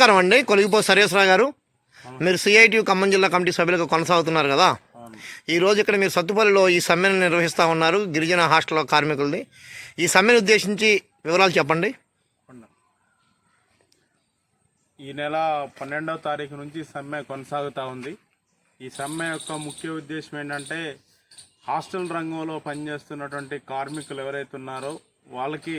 నమస్కారం అండి. కొలిగిపో సర్వేశ్వరరావు గారు. మీరు సిఐటియు ఖమ్మం జిల్లా కమిటీ సభ్యులుగా కొనసాగుతున్నారు కదా. ఈరోజు ఇక్కడ మీరు సత్తుపల్లిలో ఈ సమ్మెను నిర్వహిస్తూ ఉన్నారు గిరిజన హాస్టల్ కార్మికులది. ఈ సమ్మెను ఉద్దేశించి వివరాలు చెప్పండి. ఈ నెల పన్నెండవ తారీఖు నుంచి సమ్మె కొనసాగుతూ ఉంది. ఈ సమ్మె యొక్క ముఖ్య ఉద్దేశం ఏంటంటే హాస్టల్ రంగంలో పనిచేస్తున్నటువంటి కార్మికులు ఎవరైతే ఉన్నారో వాళ్ళకి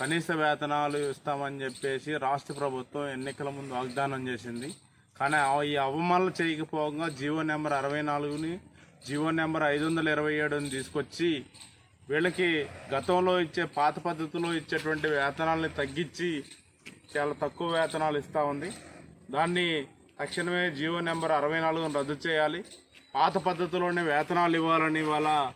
కనీస వేతనాలు ఇస్తామని చెప్పేసి రాష్ట్ర ప్రభుత్వం ఎన్నికల ముందు వాగ్దానం చేసింది. కానీ ఆ- ఈ అవమానాలు చేయకపోగా జీవో నెంబర్ అరవై నాలుగుని జీవో నెంబర్ ఐదు వందల ఇరవై ఏడుని తీసుకొచ్చి వీళ్ళకి గతంలో ఇచ్చే పాత పద్ధతిలో ఇచ్చేటువంటి వేతనాలని తగ్గించి చాలా తక్కువ వేతనాలు ఇస్తూ ఉంది. దాన్ని తక్షణమే జీవో నెంబర్ అరవై నాలుగును రద్దు చేయాలి. పాత పద్ధతిలోనే వేతనాలు ఇవ్వాలని వాళ్ళ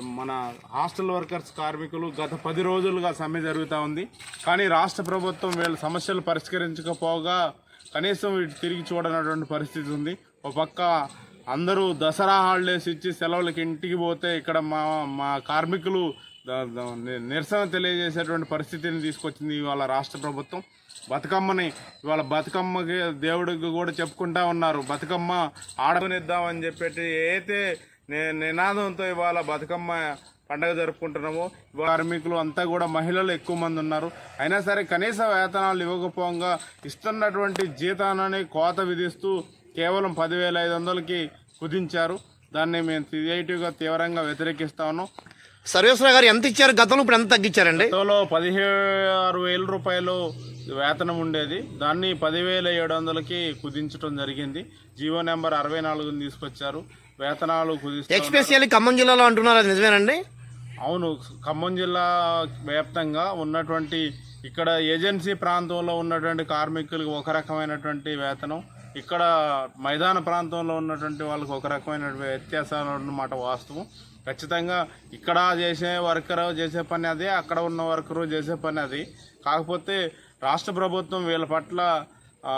మన హాస్టల్ వర్కర్స్ కార్మికులు గత పది రోజులుగా సమ్మె జరుగుతూ ఉంది. కానీ రాష్ట్ర ప్రభుత్వం వీళ్ళ సమస్యలు పరిష్కరించకపోగా కనీసం వీటి తిరిగి చూడనటువంటి పరిస్థితి ఉంది. ఒక పక్క అందరూ దసరా హాలిడేస్ ఇచ్చి సెలవులకి ఇంటికి పోతే ఇక్కడ మా మా కార్మికులు నిరసన తెలియజేసేటువంటి పరిస్థితిని తీసుకొచ్చింది ఇవాళ రాష్ట్ర ప్రభుత్వం. బతుకమ్మని ఇవాళ బతుకమ్మకి దేవుడికి కూడా చెప్పుకుంటా ఉన్నారు. బతుకమ్మ ఆడనిద్దామని చెప్పేసి అయితే నినాదంతో ఇవాళ బతుకమ్మ పండగ జరుపుకుంటున్నామో. కార్మికులు అంతా కూడా మహిళలు ఎక్కువ మంది ఉన్నారు. అయినా సరే కనీస వేతనాలు ఇవ్వకపోగా ఇస్తున్నటువంటి జీతాలని కోత విధిస్తూ కేవలం పదివేల ఐదు వందలకి కుదించారు. దాన్ని మేము సిఐటిగా తీవ్రంగా వ్యతిరేకిస్తా ఉన్నాం. సర్వేశ్వరరావు గారు ఎంత ఇచ్చారు? గతంలో ఇప్పుడు ఎంత తగ్గించారండి? గతంలో పదిహేడు వేల రూపాయలు వేతనం ఉండేది. దాన్ని పదివేల ఏడు వందలకి కుదించడం జరిగింది. జీవో నెంబర్ అరవై నాలుగుని తీసుకొచ్చారు. వేతనాలు ఎక్స్పెషల్లీ ఖమ్మం జిల్లాలో అంటున్నారు అది నిజమేనండి? అవును ఖమ్మం జిల్లా వ్యాప్తంగా ఉన్నటువంటి ఇక్కడ ఏజెన్సీ ప్రాంతంలో ఉన్నటువంటి కార్మికులకు ఒక రకమైనటువంటి వేతనం ఇక్కడ మైదాన ప్రాంతంలో ఉన్నటువంటి వాళ్ళకి ఒక రకమైన వ్యత్యాసాలు అన్నమాట వాస్తవం. ఖచ్చితంగా ఇక్కడ చేసే వర్కర్ చేసే పని అదే అక్కడ ఉన్న వర్కరు చేసే పని అది. కాకపోతే రాష్ట్ర ప్రభుత్వం వీళ్ళ పట్ల ఆ,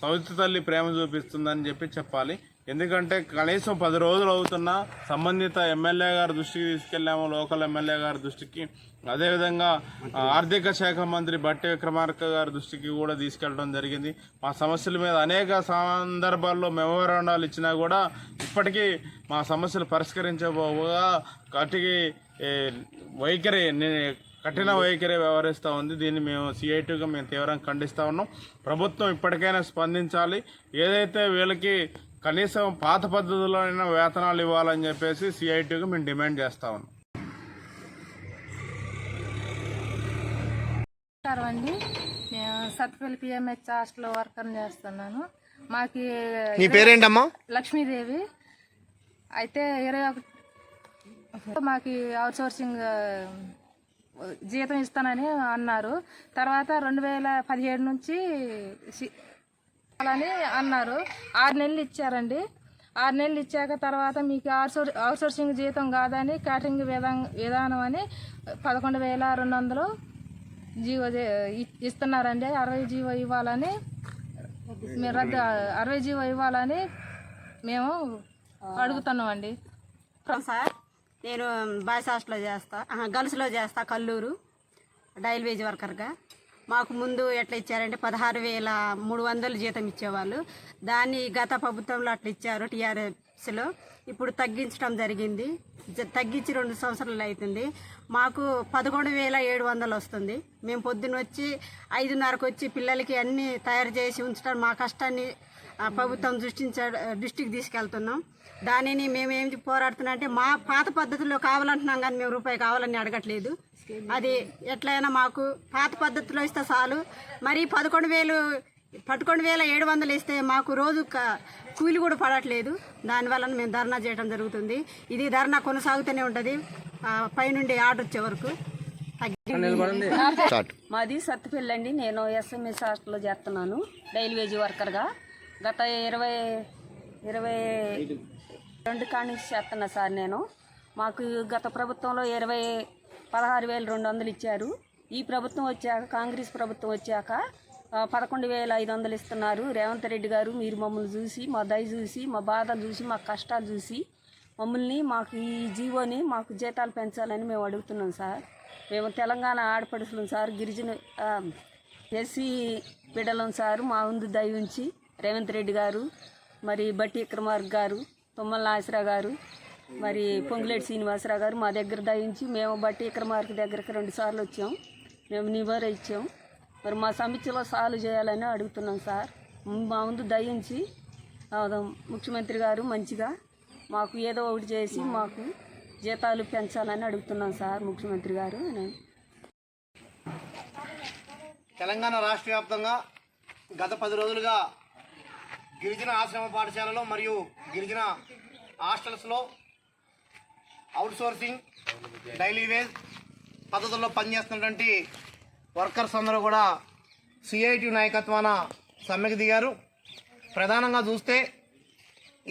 తొలిత తల్లి ప్రేమ చూపిస్తుందని చెప్పి చెప్పాలి. ఎందుకంటే కనీసం పది రోజులు అవుతున్నా సంబంధిత ఎమ్మెల్యే గారి దృష్టికి తీసుకెళ్ళాము లోకల్ ఎమ్మెల్యే గారి దృష్టికి. అదేవిధంగా ఆర్థిక శాఖ మంత్రి బట్టి విక్రమార్క గారి దృష్టికి కూడా తీసుకెళ్ళడం జరిగింది. మా సమస్యల మీద అనేక సందర్భాల్లో మెమోరాండాలు ఇచ్చినా కూడా ఇప్పటికీ మా సమస్యలు పరిష్కరించబోగా కటికి వైఖరి కఠిన వైఖరి వ్యవహరిస్తూ ఉంది. దీన్ని మేము సిఐటీగా మేము తీవ్రంగా ఖండిస్తూ ఉన్నాం. ప్రభుత్వం ఇప్పటికైనా స్పందించాలి. ఏదైతే వీళ్ళకి కనీసం పాత పద్ధతిలోనైనా వేతనాలు ఇవ్వాలని చెప్పేసి సిఐటిగా మేము డిమాండ్ చేస్తా ఉన్నాం. నమస్కారం అండి. నేను సత్పల్లి పిఎంహెచ్ హాస్టల్ వర్కర్ చేస్తున్నాను. మాకు నీ పేరేంటమ్మా? లక్ష్మీదేవి. అయితే ఇరవై ఒకటి మాకు అవుట్ సోర్సింగ్ జీతం ఇస్తానని అన్నారు. తర్వాత రెండు వేల పదిహేడు నుంచి సి- అని అన్నారు. ఆరు నెలలు ఇచ్చారండి. ఆరు నెలలు ఇచ్చాక తర్వాత మీకు అవుట్సోర్ అవుట్సోర్సింగ్ జీతం కాదని క్యాటరింగ్ విధా విధానం అని పదకొండు వేల రెండు వందలు జీవో ఇ- ఇస్తున్నారండి. అరవై జీవో ఇవ్వాలని మీరు రద్దు అరవై జీవో ఇవ్వాలని మేము అడుగుతున్నామండి. సార్ నేను బాయ్స్ హాస్టల్లో చేస్తా గర్ల్స్లో చేస్తా కల్లూరు డైల్ వేజ్ వర్కర్గా. మాకు ముందు ఎట్లా ఇచ్చారంటే పదహారు వేల మూడు వందలు జీతం ఇచ్చేవాళ్ళు. దాన్ని గత ప్రభుత్వంలో అట్లా ఇచ్చారు టీఆర్ఎస్లో. ఇప్పుడు తగ్గించడం జరిగింది. తగ్గించి రెండు సంవత్సరాలు అవుతుంది మాకు పదకొండు వేల ఏడు వందలు వస్తుంది. మేము పొద్దున్న వచ్చి ఐదున్నరకు వచ్చి పిల్లలకి అన్నీ తయారు చేసి ఉంచడం మా కష్టాన్ని ఆ, ప్రభుత్వం దృష్టించ దృష్టికి తీసుకెళ్తున్నాం. దానిని మేము ఏం పోరాడుతున్నాం అంటే మా పాత పద్ధతిలో కావాలంటున్నాం కానీ మేము రూపాయి కావాలని అడగట్లేదు. అది ఎట్లయినా మాకు పాత పద్ధతిలో ఇస్తే చాలు. మరి పదకొండు వేలు పదకొండు వేల ఏడు వందలు ఇస్తే మాకు రోజు కూలి కూడా పడట్లేదు. దానివల్ల మేము ధర్నా చేయడం జరుగుతుంది. ఇది ధర్నా కొనసాగుతూనే ఉంటుంది. పైనుండి ఆర్డర్ వచ్చే వరకు. మాది సత్తుపల్లి అండి నేను ఎస్ఎంఎస్ హాస్టల్లో చేస్తున్నాను. డైలీ వేజ్ వర్కర్గా. గత ఇరవై ఇరవై రెండు కాడి నుంచి చేస్తున్నా సార్ నేను. మాకు గత ప్రభుత్వంలో ఇరవై పదహారు వేల రెండు వందలు ఇచ్చారు. ఈ ప్రభుత్వం వచ్చాక కాంగ్రెస్ ప్రభుత్వం వచ్చాక పదకొండు వేల ఐదు వందలు ఇస్తున్నారు. రేవంత్ రెడ్డి గారు మీరు మమ్మల్ని చూసి మా దయ చూసి మా బాధలు చూసి మా కష్టాలు చూసి మమ్మల్ని మాకు ఈ జీవోని మాకు జీతాలు పెంచాలని మేము అడుగుతున్నాం సార్. మేము తెలంగాణ ఆడపడుచులం సార్ గిరిజన ఎస్సీ బిడలం సార్ మా ముందు దయ ఉంచి రేవంత్ రెడ్డి గారు మరి బట్టి విక్రమార్ గారు తుమ్మల నాసిరా గారు మరి పొంగులేటి శ్రీనివాసరావు గారు మా దగ్గర దయించి మేము బట్టి విక్రమార్క దగ్గరికి రెండు సార్లు వచ్చాం. మేము నివార ఇచ్చాం. మరి మా సమస్యలో సాల్వ్ చేయాలని అడుగుతున్నాం సార్. మా ముందు దయించి ముఖ్యమంత్రి గారు మంచిగా మాకు ఏదో ఒకటి చేసి మాకు జీతాలు పెంచాలని అడుగుతున్నాం సార్ ముఖ్యమంత్రి గారు. నేను తెలంగాణ రాష్ట్ర వ్యాప్తంగా గత పది రోజులుగా గిరిజన ఆశ్రమ పాఠశాలలో మరియు గిరిజన హాస్టల్స్లో అవుట్ సోర్సింగ్ డైలీ వేజ్ పద్ధతుల్లో పనిచేస్తున్నటువంటి వర్కర్స్ అందరూ కూడా సిఐటి నాయకత్వాన సమ్మెకు దిగారు. ప్రధానంగా చూస్తే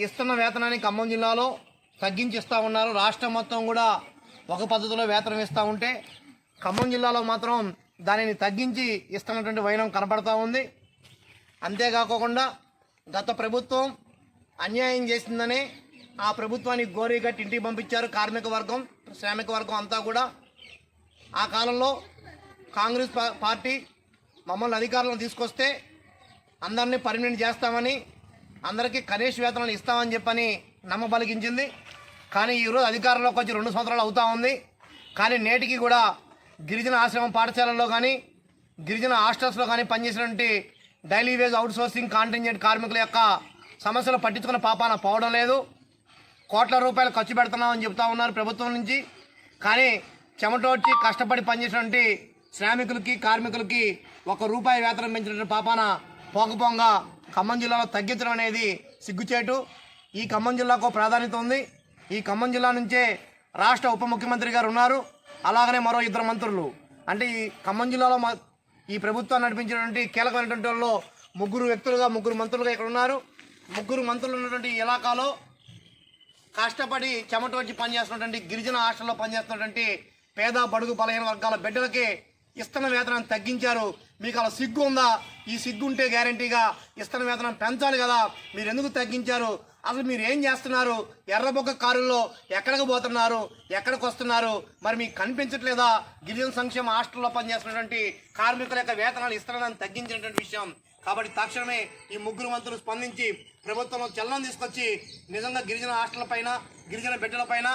ఇస్తున్న వేతనాన్ని ఖమ్మం జిల్లాలో తగ్గించి ఇస్తూ ఉన్నారు. రాష్ట్రం మొత్తం కూడా ఒక పద్ధతిలో వేతనం ఇస్తూ ఉంటే ఖమ్మం జిల్లాలో మాత్రం దానిని తగ్గించి ఇస్తున్నటువంటి వైనం కనపడతా ఉంది. అంతేకాకుండా గత ప్రభుత్వం అన్యాయం చేసిందని ఆ ప్రభుత్వానికి గోరీ కట్టి ఇంటికి పంపించారు కార్మిక వర్గం శ్రామిక వర్గం అంతా కూడా. ఆ కాలంలో కాంగ్రెస్ పార్టీ మమ్మల్ని అధికారంలో తీసుకొస్తే అందరినీ పర్మనెంట్ చేస్తామని అందరికీ కనీస వేతనాలు ఇస్తామని చెప్పని నమ్మబలిగించింది కానీ ఈరోజు అధికారంలోకి వచ్చి రెండు సంవత్సరాలు అవుతా ఉంది. కానీ నేటికి కూడా గిరిజన ఆశ్రమం పాఠశాలల్లో కానీ గిరిజన హాస్టల్స్లో కానీ పనిచేసినటువంటి daily wage outsourcing contingent కార్మికుల యొక్క సమస్యలు పట్టించుకున్న పాపాన పోవడం లేదు. కోట్ల రూపాయలు ఖర్చు పెడుతున్నామని చెప్తా ఉన్నారు ప్రభుత్వం నుంచి. కానీ చెమటోడ్చి కష్టపడి పనిచేసినటువంటి శ్రామికులకి కార్మికులకి ఒక రూపాయి వేతనం పెంచినటువంటి పాపాన పోకపోంగ ఖమ్మం జిల్లాలో తగ్గించడం అనేది సిగ్గుచేటు. ఈ ఖమ్మం జిల్లాకు ప్రాధాన్యత ఉంది. ఈ ఖమ్మం జిల్లా నుంచే రాష్ట్ర ఉప ముఖ్యమంత్రి గారు ఉన్నారు. అలాగనే మరో ఇద్దరు మంత్రులు. అంటే ఈ ఖమ్మం జిల్లాలో ఈ ప్రభుత్వం నడిపించినటువంటి కీలకమైనటువంటి వాళ్ళు ముగ్గురు వ్యక్తులుగా ముగ్గురు మంత్రులుగా ఇక్కడ ఉన్నారు. ముగ్గురు మంత్రులు ఉన్నటువంటి ఇలాకాలో కష్టపడి చెమట వచ్చి పనిచేస్తున్నటువంటి గిరిజన హాస్టల్లో పనిచేస్తున్నటువంటి పేద బడుగు బలహీన వర్గాల బిడ్డలకి ఇస్తున్న వేతనం తగ్గించారు. మీకు అలా సిగ్గు ఉందా? ఈ సిగ్గు ఉంటే గ్యారంటీగా ఇస్తున్న వేతనం పెంచాలి కదా. మీరు ఎందుకు తగ్గించారు? అసలు మీరు ఏం చేస్తున్నారు? ఎర్రబొక్క కారుల్లో ఎక్కడికి పోతున్నారు? ఎక్కడికి వస్తున్నారు? మరి మీకు కనిపించట్లేదా? గిరిజన సంక్షేమ హాస్టల్లో పనిచేస్తున్నటువంటి కార్మికుల యొక్క వేతనాలు ఇస్తున్నదని తగ్గించినటువంటి విషయం కాబట్టి తక్షణమే ఈ ముగ్గురు మంత్రులు స్పందించి ప్రభుత్వంలో చలనం తీసుకొచ్చి నిజంగా గిరిజన హాస్టల్ పైన గిరిజన బిడ్డల పైన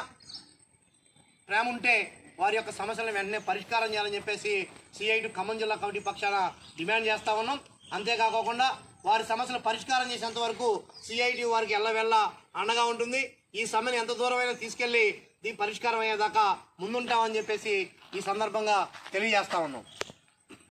ప్రేమ ఉంటే వారి యొక్క సమస్యలను వెంటనే పరిష్కారం చేయాలని చెప్పేసి సిఐటి ఖమ్మం జిల్లా కమిటీ పక్షాన డిమాండ్ చేస్తా ఉన్నాం. అంతేకాకుండా వారి సమస్యలు పరిష్కారం చేసేంత వరకు సిఐటి వారికి ఎల్లవెల్ల అండగా ఉంటుంది. ఈ సమ్మెను ఎంత దూరమైనా తీసుకెళ్ళి దీని పరిష్కారం అయ్యేదాకా ముందుంటామని చెప్పేసి ఈ సందర్భంగా తెలియజేస్తా ఉన్నాం.